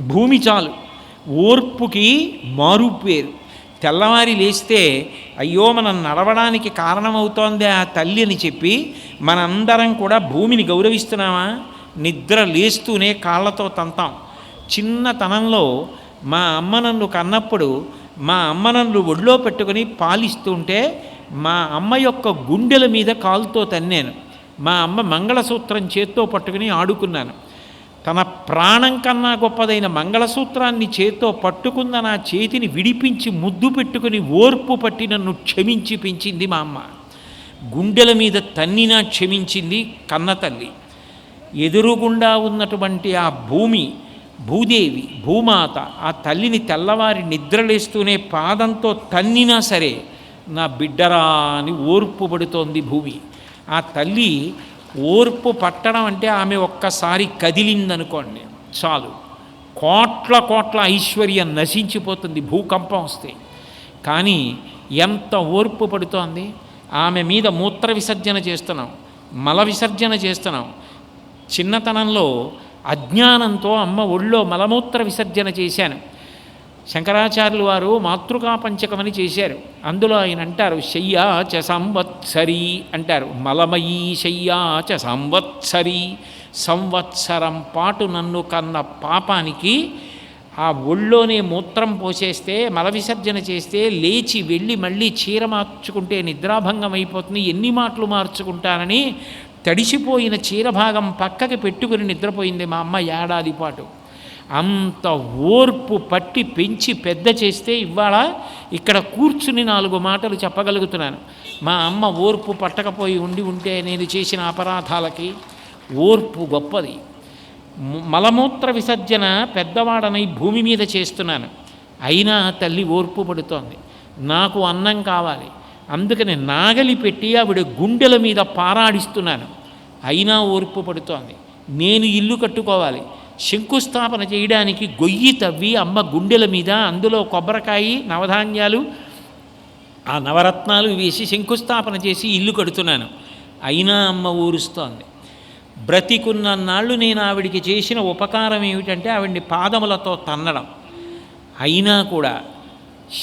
భూమి చాలు. ఓర్పుకి మారు పేరు. తెల్లవారి లేస్తే అయ్యో మనం నడవడానికి కారణమవుతోంది ఆ తల్లి అని చెప్పి మనందరం కూడా భూమిని గౌరవిస్తున్నామా? నిద్ర లేస్తూనే కాళ్ళతో తంతాం. చిన్నతనంలో మా అమ్మ నన్ను కన్నప్పుడు మా అమ్మ నన్ను ఒళ్ళో పెట్టుకుని పాలిస్తుంటే మా అమ్మ యొక్క గుండెల మీద కాలుతో తన్నాను. మా అమ్మ మంగళసూత్రం చేత్తో పట్టుకుని ఆడుకున్నాను. తన ప్రాణం కన్నా గొప్పదైన మంగళసూత్రాన్ని చేత్తో పట్టుకున్న నా చేతిని విడిపించి ముద్దు పెట్టుకుని ఓర్పు పట్టి నన్ను క్షమించి పెంచింది మా అమ్మ. గుండెల మీద తన్నినా క్షమించింది కన్న తల్లి. ఎదురుగుండా ఉన్నటువంటి ఆ భూమి భూదేవి భూమాత ఆ తల్లిని తెల్లవారి నిద్రలేస్తూనే పాదంతో తన్నినా సరే నా బిడ్డరా అని ఓర్పు పడుతోంది భూమి. ఆ తల్లి ఓర్పు పట్టడం అంటే ఆమె ఒక్కసారి కదిలిందనుకోండి చాలు. కోట్ల కోట్ల ఐశ్వర్యం నశించిపోతుంది భూకంపం వస్తే. కానీ ఎంత ఓర్పు పడుతోంది? ఆమె మీద మూత్ర విసర్జన చేస్తున్నాం మల విసర్జన చేస్తున్నాం. చిన్నతనంలో అజ్ఞానంతో అమ్మ ఒళ్ళో మలమూత్ర విసర్జన చేశాను. శంకరాచార్యులు వారు మాతృకా పంచకమని చేశారు. అందులో ఆయన అంటారు శయ్యా చ సంవత్సరి అంటారు. మలమయీ శయ్యా చ సంవత్సరి సంవత్సరం పాటు నన్ను కన్న పాపానికి ఆ ఒళ్ళోనే మూత్రం పోసేస్తే మల విసర్జన చేస్తే లేచి వెళ్ళి మళ్ళీ చీర మార్చుకుంటే నిద్రాభంగం అయిపోతుంది ఎన్ని మాటలు మార్చుకుంటానని తడిసిపోయిన చీర భాగం పక్కకి పెట్టుకుని నిద్రపోయింది మా అమ్మ ఏడాది పాటు. అంత ఓర్పు పట్టి పెంచి పెద్ద చేస్తే ఇవాళ ఇక్కడ కూర్చుని నాలుగు మాటలు చెప్పగలుగుతున్నాను. మా అమ్మ ఓర్పు పట్టకపోయి ఉండి ఉంటే నేను చేసిన అపరాధాలకి ఓర్పు గొప్పది. మలమూత్ర విసర్జన పెద్దవాడనై భూమి మీద చేస్తున్నాను. అయినా తల్లి ఓర్పు పడుతోంది. నాకు అన్నం కావాలి. అందుకని నాగలి పెట్టి ఆవిడ గుండెల మీద పారాడిస్తున్నాను. అయినా ఓర్పు పడుతోంది. నేను ఇల్లు కట్టుకోవాలి. శంకుస్థాపన చేయడానికి గొయ్యి తవ్వి అమ్మ గుండెల మీద అందులో కొబ్బరికాయ నవధాన్యాలు ఆ నవరత్నాలు వేసి శంకుస్థాపన చేసి ఇల్లు కడుతున్నాను. అయినా అమ్మ ఊరుస్తోంది. బ్రతికున్న నాళ్ళు నేను ఆవిడికి చేసిన ఉపకారం ఏమిటంటే ఆవిడ్ని పాదములతో తన్నడం. అయినా కూడా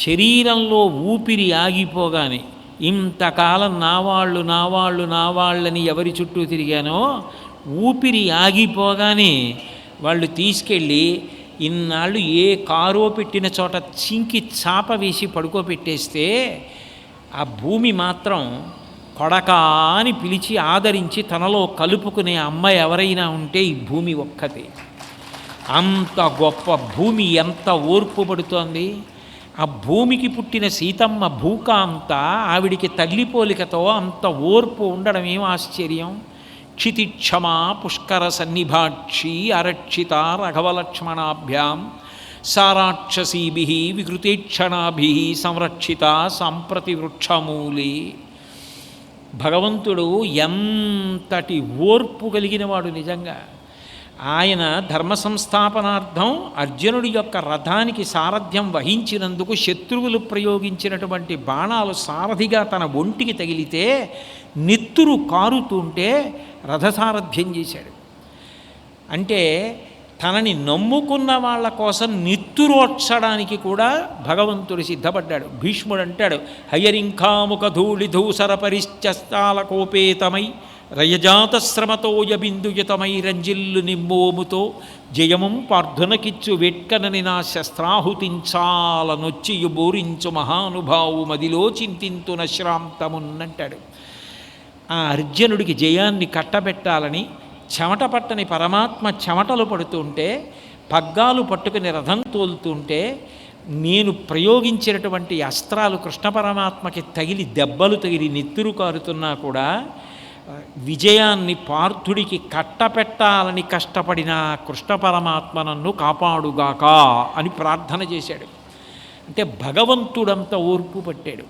శరీరంలో ఊపిరి ఆగిపోగానే ఇంతకాలం నావాళ్ళు నావాళ్ళు నావాళ్ళని ఎవరి చుట్టూ తిరిగానో ఊపిరి ఆగిపోగానే వాళ్ళు తీసుకెళ్ళి ఇన్నాళ్ళు ఏ కారో పెట్టిన చోట చింకి చాప వేసి పడుకోబెట్టేస్తే ఆ భూమి మాత్రం కొడక అని పిలిచి ఆదరించి తనలో కలుపుకునే అమ్మ ఎవరైనా ఉంటే ఈ భూమి ఒక్కతే. అంత గొప్ప భూమి ఎంత ఓర్పు పడుతోంది. ఆ భూమికి పుట్టిన సీతమ్మ భూకాంత ఆవిడికి తల్లి పోలికతో అంత ఓర్పు ఉండడం ఏం ఆశ్చర్యం? క్షితిక్షమా పుష్కర సన్నిభాక్షి అరక్షిత రఘవలక్ష్మణాభ్యాం సారాక్షసీభి వికృతేక్షణాభి సంరక్షిత సాంప్రతి వృక్షమూలి భగవంతుడు ఎంతటి ఓర్పు కలిగినవాడు నిజంగా. ఆయన ధర్మ సంస్థాపనార్థం అర్జునుడి యొక్క రథానికి సారథ్యం వహించినందుకు శత్రువులు ప్రయోగించినటువంటి బాణాలు సారథిగా తన ఒంటికి తగిలితే నెత్తురు కారుతుంటే రథసారథ్యం చేశాడు. అంటే తనని నమ్ముకున్న వాళ్ళ కోసం నిత్తురోడ్చడానికి కూడా భగవంతుడు సిద్ధపడ్డాడు. భీష్ముడు అంటాడు హయరింఖాముఖ ధూళి ధూసర పరిశ్చస్తాల కోపేతమై రయజాతశ్రమతోయ బిందుయుతమై రంజిల్లు నిమ్మోముతో జయముం పార్థునకిచ్చు వెట్కనని నా శస్త్రాహుతించాలనొచ్చియు బోరించు మహానుభావు మదిలో చింతింతున శ్రాంతమున్నంటాడు. ఆ అర్జునుడికి జయాన్ని కట్టబెట్టాలని చెమట పట్టని పరమాత్మ చెమటలు పడుతుంటే పగ్గాలు పట్టుకుని రథం తోలుతుంటే నేను ప్రయోగించినటువంటి అస్త్రాలు కృష్ణ పరమాత్మకి తగిలి దెబ్బలు తగిలి నెత్తురు కారుతున్నా కూడా విజయాన్ని పార్థుడికి కట్టపెట్టాలని కష్టపడిన కృష్ణ పరమాత్మ నన్ను కాపాడుగాక అని ప్రార్థన చేశాడు. అంటే భగవంతుడంత ఓర్పు పట్టాడు.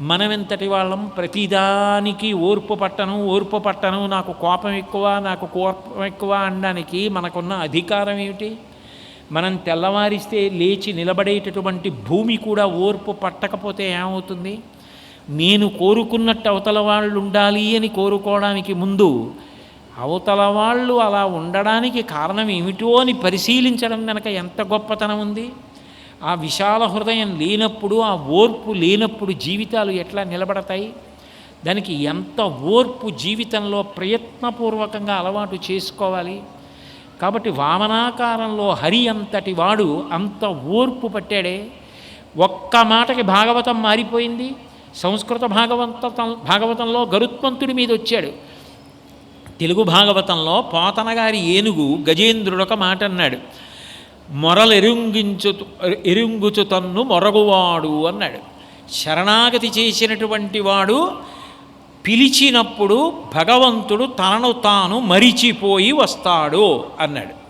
మనమెంతటి వాళ్ళం ప్రతిదానికి ఓర్పు పట్టను ఓర్పు పట్టను నాకు కోపం ఎక్కువ నాకు కోపం ఎక్కువ అనడానికి మనకున్న అధికారం ఏమిటి? మనం తెల్లవారిస్తే లేచి నిలబడేటటువంటి భూమి కూడా ఓర్పు పట్టకపోతే ఏమవుతుంది? నేను కోరుకున్నట్టు అవతల వాళ్ళు ఉండాలి అని కోరుకోవడానికి ముందు అవతల వాళ్ళు అలా ఉండడానికి కారణం ఏమిటో అని పరిశీలించడం కనుక ఎంత గొప్పతనం ఉంది? ఆ విశాల హృదయం లేనప్పుడు ఆ ఓర్పు లేనప్పుడు జీవితాలు ఎట్లా నిలబడతాయి? దానికి ఎంత ఓర్పు జీవితంలో ప్రయత్నపూర్వకంగా అలవాటు చేసుకోవాలి? కాబట్టి వామనాకారంలో హరి అంతటి వాడు అంత ఓర్పు పట్టాడే. ఒక్క మాటకి భాగవతం మారిపోయింది. సంస్కృత భాగవత భాగవతంలో గరుత్మంతుడి మీద వచ్చాడు. తెలుగు భాగవతంలో పోతనగారి ఏనుగు గజేంద్రుడు ఒక మాట అన్నాడు. మొరలెరుంగించుతు ఎరుంగుచు తన్ను మొరగువాడు అన్నాడు. శరణాగతి చేసినటువంటి వాడు పిలిచినప్పుడు భగవంతుడు తనను తాను మరిచిపోయి వస్తాడు అన్నాడు.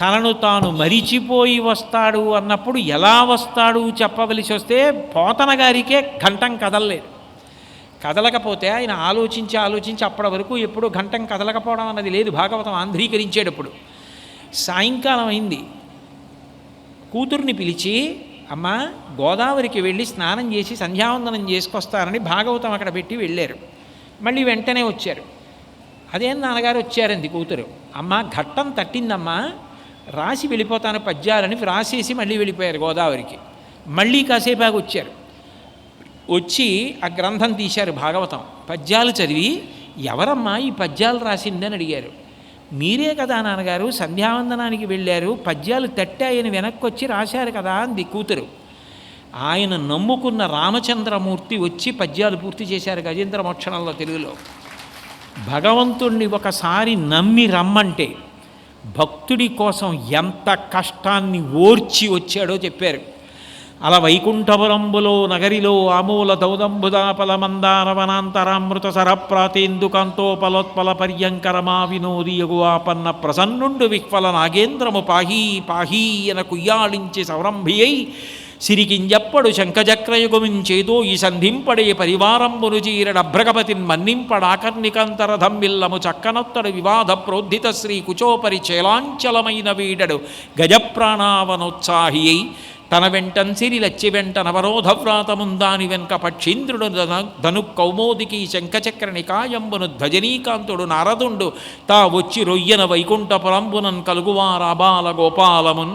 తనను తాను మరిచిపోయి వస్తాడు అన్నప్పుడు ఎలా వస్తాడు చెప్పవలసి వస్తే పోతన గారికే ఘంటం కదలలేదు. కదలకపోతే ఆయన ఆలోచించి ఆలోచించి అప్పటి వరకు ఎప్పుడు ఘంటం కదలకపోవడం అన్నది లేదు. భాగవతం ఆంధ్రీకరించేటప్పుడు. సాయంకాలం అయింది. కూతుర్ని పిలిచి అమ్మ గోదావరికి వెళ్ళి స్నానం చేసి సంధ్యావందనం చేసుకొస్తానని భాగవతం అక్కడ పెట్టి వెళ్ళారు. మళ్ళీ వెంటనే వచ్చారు. అదేం నాన్నగారు వచ్చారంది కూతురు? అమ్మ ఘట్టం తట్టిందమ్మా. రాసి వెళ్ళిపోతాను పద్యాలని రాసేసి మళ్ళీ వెళ్ళిపోయారు గోదావరికి. మళ్ళీ కాసేపాకు వచ్చారు. వచ్చి ఆ గ్రంథం తీశారు భాగవతం. పద్యాలు చదివి ఎవరమ్మా ఈ పద్యాలు రాసిందని అడిగారు. మీరే కదా నాన్నగారు సంధ్యావందనానికి వెళ్ళారు పద్యాలు తట్టాయని వెనక్కి వచ్చి రాశారు కదా అంది కూతురు. ఆయన నమ్ముకున్న రామచంద్రమూర్తి వచ్చి పద్యాలు పూర్తి చేశారు గజేంద్ర మోక్షణంలో తెలుగులో. భగవంతుణ్ణి ఒకసారి నమ్మి రమ్మంటే భక్తుడి కోసం ఎంత కష్టాన్ని ఓర్చి వచ్చాడో చెప్పారు. అలా వైకుంఠపురంబులో నగరిలో ఆమూల దౌదంబుదాపల మందార వనాంతరామృత సరప్రాతేందుకంతోపలోత్పల పర్యంకరమా వినోది యగువాపన్న ప్రసన్నుండు విహ్వల నాగేంద్రము పాహీ పాహీ అన కుయ్యాళించి సౌరంభియై సిరికింజప్పడు శంఖచక్రయుగమించేదో ఈ సంధింపడే పరివారంబును చీరడ చీరడభ్రగపతిన్ మన్నింపడాకర్ణికంతరధమ్మిల్లము చక్కనొత్తడు వివాద ప్రోద్ధిత శ్రీ కుచోపరి చేలాంచలమైన వీడడు గజప్రాణావనోత్సాహి అయి తన వెంటన్సిరి లచ్చి వెంట నవరోధవ్రాతముందాని వెనుక పక్షీంద్రుడు ధను- ధను కౌమోదికి శంఖచక్ర నికాయంబును ధ్వజనీకాంతుడు నారదుండు. తా వచ్చి రొయ్యన వైకుంఠపురంబునన్ కలుగువారాబాల గోపాలమున్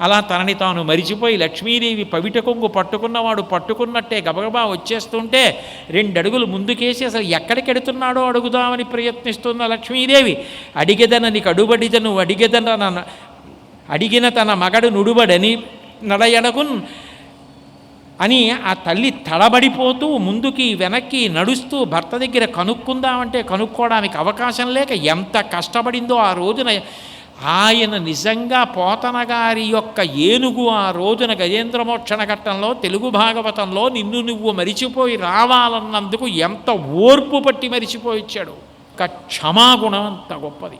అలా తనని తాను మరిచిపోయి లక్ష్మీదేవి పవిట కొంగు పట్టుకున్నవాడు పట్టుకున్నట్టే గబగబా వచ్చేస్తుంటే రెండడుగులు ముందుకేసి అసలు ఎక్కడికెడుతున్నాడో అడుగుదామని ప్రయత్నిస్తున్న లక్ష్మీదేవి అడిగెదనని కడుబడిదను అడిగెదన అడిగిన తన మగడు నుడుబడని నడయడగున్ అని ఆ తల్లి తడబడిపోతూ ముందుకి వెనక్కి నడుస్తూ భర్త దగ్గర కనుక్కుందామంటే కనుక్కోవడానికి అవకాశం లేక ఎంత కష్టపడిందో ఆ రోజున ఆయన నిజంగా పోతన గారి యొక్క ఏనుగు ఆ రోజున గజేంద్రమోక్షణ ఘట్టంలో తెలుగు భాగవతంలో నిన్ను నువ్వు మరిచిపోయి రావాలన్నందుకు ఎంత ఓర్పు పట్టి మరిచిపోయిచ్చాడు ఒక క్షమాగుణం అంత గొప్పది.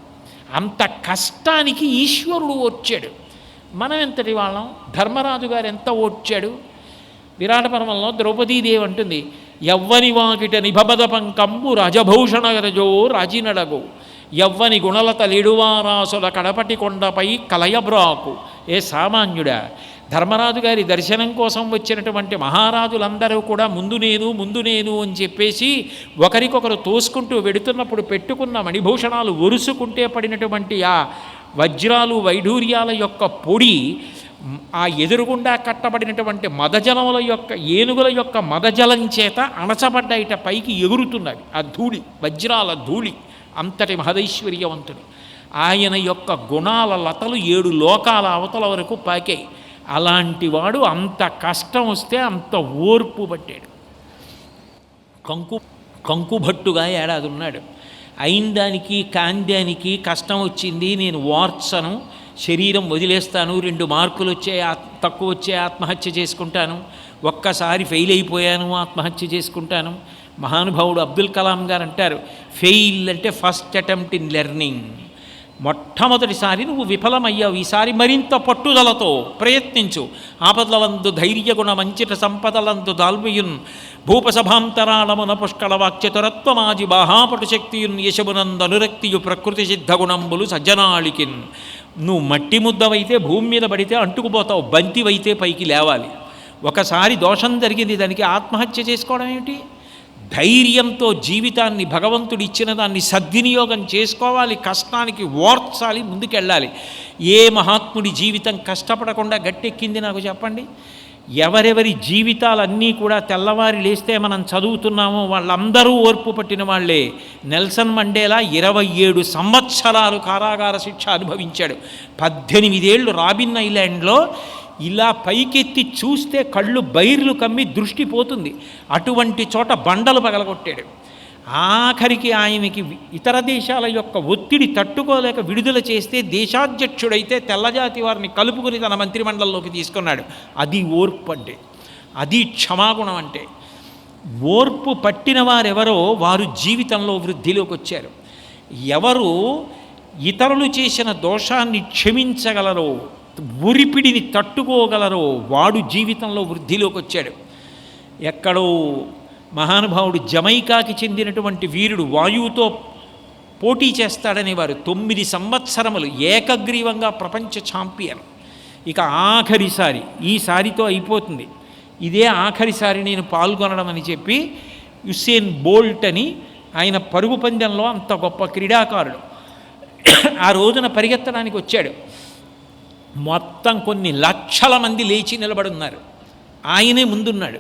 అంత కష్టానికి ఈశ్వరుడు వచ్చాడు. మనం ఎంతటి వాళ్ళం? ధర్మరాజు గారు ఎంత ఓడ్చాడు? విరాట పర్వంలో ద్రౌపదీదేవి అంటుంది ఎవ్వని వాకిట నిభబద పంకంబు రజభూషణ రజో రాజినడగు. ఎవ్వని గుణలత లేడువారాసుల కడపటి కొండపై కలయబ్రాకు ఏ సామాన్యుడా? ధర్మరాజు గారి దర్శనం కోసం వచ్చినటువంటి మహారాజులందరూ కూడా ముందు నేను ముందు నేను అని చెప్పేసి ఒకరికొకరు తోసుకుంటూ వెడుతున్నప్పుడు పెట్టుకున్న మణిభూషణాలు ఒరుసుకుంటే పడినటువంటి ఆ వజ్రాలు వైఢూర్యాల యొక్క పొడి ఆ ఎదురుగుండా కట్టబడినటువంటి మదజలముల యొక్క ఏనుగుల యొక్క మదజలం చేత అణచబడ్డాయిట పైకి ఎగురుతున్నవి ఆ ధూళి వజ్రాల ధూళి అంతటి మహదైశ్వర్యవంతుడు. ఆయన యొక్క గుణాల లతలు ఏడు లోకాల అవతల వరకు పాకాయి అలాంటి వాడు అంత కష్టం వస్తే అంత ఓర్పు పట్టాడు. కంకు కంకుభట్టుగా ఏడాది ఉన్నాడు. అయిన దానికి కాందానికి కష్టం వచ్చింది నేను వార్చను శరీరం వదిలేస్తాను రెండు మార్కులు వచ్చే ఆత్- తక్కువ వచ్చే ఆత్మహత్య చేసుకుంటాను ఒక్కసారి ఫెయిల్ అయిపోయాను ఆత్మహత్య చేసుకుంటాను. మహానుభావుడు అబ్దుల్ కలాం గారు అంటారు ఫెయిల్ అంటే ఫస్ట్ అటెంప్ట్ ఇన్ లెర్నింగ్. మొట్టమొదటిసారి నువ్వు విఫలమయ్యావు. ఈసారి మరింత పట్టుదలతో ప్రయత్నించు. ఆపదలందు ధైర్యగుణ మంచిట సంపదలందు దాల్వియున్ భూపసభాంతరాళమున పుష్కళ వాక్యతురత్వమాజి బాహాపటు శక్తియున్ యశమునందనురక్తియు ప్రకృతి సిద్ధగుణంబులు సజ్జనాళికిన్. నువ్వు మట్టి ముద్దవైతే భూమి మీద పడితే అంటుకుపోతావు. బంతివైతే పైకి లేవాలి. ఒకసారి దోషం జరిగింది దానికి ఆత్మహత్య చేసుకోవడం ఏమిటి? ధైర్యంతో జీవితాన్ని భగవంతుడు ఇచ్చిన దాన్ని సద్వినియోగం చేసుకోవాలి కష్టానికి ఓర్చాలి ముందుకెళ్ళాలి. ఏ మహాత్ముడి జీవితం కష్టపడకుండా గట్టెక్కింది నాకు చెప్పండి? ఎవరెవరి జీవితాలన్నీ కూడా తెల్లవారి లేస్తే మనం చదువుతున్నామో వాళ్ళందరూ ఓర్పు పట్టిన వాళ్ళే. నెల్సన్ మండేలా ఇరవై ఏడు సంవత్సరాలు కారాగార శిక్ష అనుభవించాడు. పద్దెనిమిదేళ్ళు రాబిన్ ఐలాండ్లో ఇలా పైకెత్తి చూస్తే కళ్ళు బైర్లు కమ్మి దృష్టి పోతుంది. అటువంటి చోట బండలు పగలగొట్టాడు. ఆఖరికి ఆయనకి ఇతర దేశాల యొక్క ఒత్తిడి తట్టుకోలేక విడుదల చేస్తే దేశాధ్యక్షుడైతే తెల్లజాతి వారిని కలుపుకుని తన మంత్రిమండలిలోకి తీసుకున్నాడు. అది ఓర్పు అంటే అది క్షమాగుణం అంటే. ఓర్పు పట్టిన వారెవరో వారు జీవితంలో వృద్ధిలోకి వచ్చారు. ఎవరు ఇతరులు చేసిన దోషాన్ని క్షమించగలరో ఊరిపిడిని తట్టుకోగలరో వాడు జీవితంలో వృద్ధిలోకి వచ్చాడు. ఎక్కడో మహానుభావుడు జమైకాకి చెందినటువంటి వీరుడు వాయువుతో పోటీ చేస్తాడనేవారు తొమ్మిది సంవత్సరములు ఏకగ్రీవంగా ప్రపంచ ఛాంపియన్. ఇక ఆఖరిసారి ఈసారితో అయిపోతుంది. ఇదే ఆఖరిసారి నేను పాల్గొనడం అని చెప్పి యుసేన్ బోల్ట్ అని ఆయన పరుగు పందెంలో అంత గొప్ప క్రీడాకారుడు. ఆ రోజున పరిగెత్తడానికి వచ్చాడు. మొత్తం కొన్ని లక్షల మంది లేచి నిలబడున్నారు. ఆయనే ముందున్నాడు.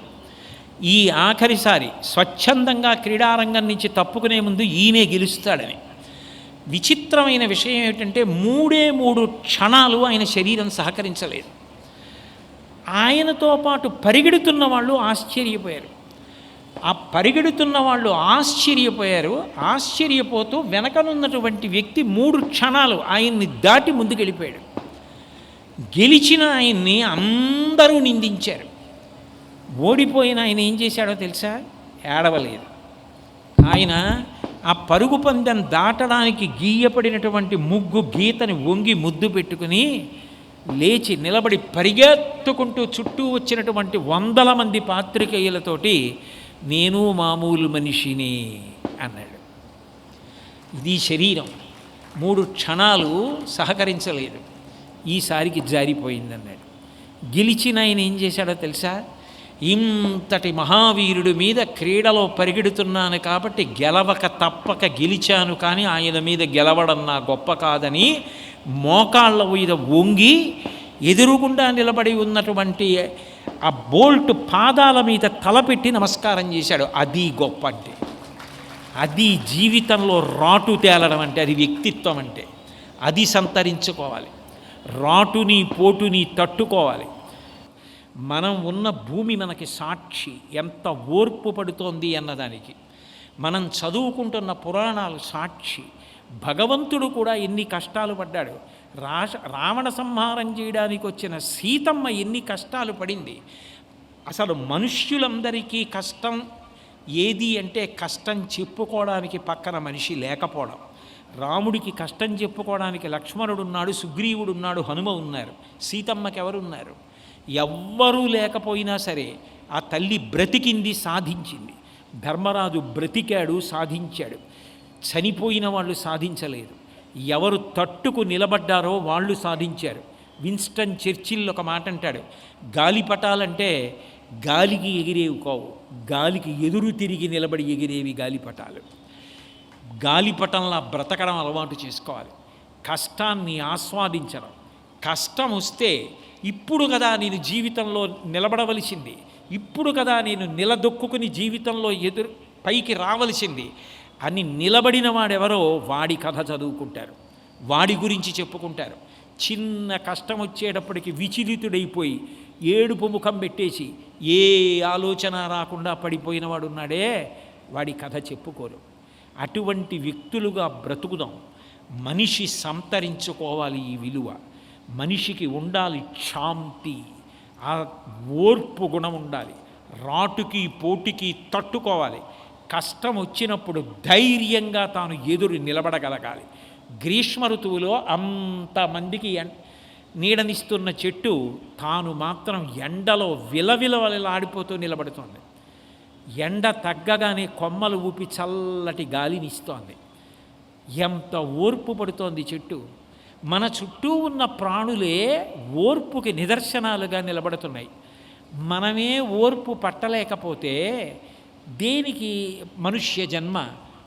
ఈ ఆఖరిసారి స్వచ్ఛందంగా క్రీడారంగం నుంచి తప్పుకునే ముందు ఈయనే గెలుస్తాడని. విచిత్రమైన విషయం ఏమిటంటే మూడే మూడు క్షణాలు ఆయన శరీరం సహకరించలేదు. ఆయనతో పాటు పరిగెడుతున్న వాళ్ళు ఆశ్చర్యపోయారు. ఆ పరిగెడుతున్న వాళ్ళు ఆశ్చర్యపోయారు. ఆశ్చర్యపోతూ వెనకనున్నటువంటి వ్యక్తి మూడు క్షణాలు ఆయన్ని దాటి ముందుకెళ్ళిపోయాడు. గెలిచిన ఆయన్ని అందరూ నిందించారు. ఓడిపోయిన ఆయన ఏం చేశాడో తెలుసా? ఏడవలేదు. ఆయన ఆ పరుగు పందెం దాటడానికి గీయపడినటువంటి ముగ్గు గీతని వంగి ముద్దు పెట్టుకుని లేచి నిలబడి పరిగెత్తుకుంటూ చుట్టూ వచ్చినటువంటి వందల మంది పాత్రికేయులతోటి నేను మామూలు మనిషిని అన్నాడు. ఇది శరీరం. మూడు క్షణాలు సహకరించలేదు. ఈసారికి జారిపోయిందన్నాడు. గెలిచిన ఆయన ఏం చేశాడో తెలుసా? ఇంతటి మహావీరుడి మీద క్రీడలో పరిగెడుతున్నాను కాబట్టి గెలవక తప్పక గెలిచాను కానీ ఆయన మీద గెలవడం నా గొప్ప కాదని మోకాళ్ళ మీద వంగి ఎదురుగుండా నిలబడి ఉన్నటువంటి ఆ బోల్ట్ పాదాల మీద తలపెట్టి నమస్కారం చేశాడు. అది గొప్ప అంటే. అది జీవితంలో రాటు తేలడం అంటే అది వ్యక్తిత్వం అంటే. అది సంతరించుకోవాలి. రాటుని పోటుని తట్టుకోవాలి. మనం ఉన్న భూమి మనకి సాక్షి ఎంత ఓర్పు పడుతోంది అన్నదానికి. మనం చదువుకుంటున్న పురాణాలు సాక్షి. భగవంతుడు కూడా ఎన్ని కష్టాలు పడ్డాడు. రాష రావణ సంహారం చేయడానికి వచ్చిన సీతమ్మ ఎన్ని కష్టాలు పడింది. అసలు మనుష్యులందరికీ కష్టం ఏది అంటే కష్టం చెప్పుకోవడానికి పక్కన మనిషి లేకపోవడం. రాముడికి కష్టం చెప్పుకోవడానికి లక్ష్మణుడున్నాడు సుగ్రీవుడున్నాడు హనుమ ఉన్నారు సీతమ్మకి ఎవరున్నారు ఎవ్వరూ లేకపోయినా సరే ఆ తల్లి బ్రతికింది సాధించింది. ధర్మరాజు బ్రతికాడు సాధించాడు. చనిపోయిన వాళ్ళు సాధించలేదు. ఎవరు తట్టుకు నిలబడ్డారో వాళ్ళు సాధించారు. విన్స్టన్ చర్చిల్ ఒక మాట అంటాడు గాలిపటాలంటే గాలికి ఎగిరేవి కావు గాలికి ఎదురు తిరిగి నిలబడి ఎగిరేవి గాలిపటాలు. గాలిపటంలా బ్రతకడం అలవాటు చేసుకోవాలి. కష్టాన్ని ఆస్వాదించడం. కష్టం వస్తే ఇప్పుడు కదా నేను జీవితంలో నిలబడవలసింది. ఇప్పుడు కదా నేను నిలదొక్కుని జీవితంలో ఎదురు పైకి రావలసింది అని నిలబడిన వాడెవరో వాడి కథ చదువుకుంటారు. వాడి గురించి చెప్పుకుంటారు. చిన్న కష్టం వచ్చేటప్పటికి విచలితుడైపోయి ఏడుపు ముఖం పెట్టేసి ఏ ఆలోచన రాకుండా పడిపోయిన వాడున్నాడే వాడి కథ చెప్పుకోరు. అటువంటి వ్యక్తులుగా బ్రతుకుదాం. మనిషి సంతరించుకోవాలి ఈ విలువ. మనిషికి ఉండాలి శాంతి ఆ ఓర్పు గుణం ఉండాలి. రాటుకి పోటీకి తట్టుకోవాలి. కష్టం వచ్చినప్పుడు ధైర్యంగా తాను ఎదురు నిలబడగలగాలి. గ్రీష్మ ఋతువులో అంతమందికి ఎన్ నీడనిస్తున్న చెట్టు తాను మాత్రం ఎండలో విలవిలవలలాడిపోతూ నిలబడుతుంది. ఎండ తగ్గగానే కొమ్మలు ఊపి చల్లటి గాలినిస్తోంది ఎంత ఓర్పు పడుతోంది చెట్టు. మన చుట్టూ ఉన్న ప్రాణులే ఓర్పుకి నిదర్శనాలుగా నిలబడుతున్నాయి. మనమే ఓర్పు పట్టలేకపోతే దేనికి మనుష్య జన్మ?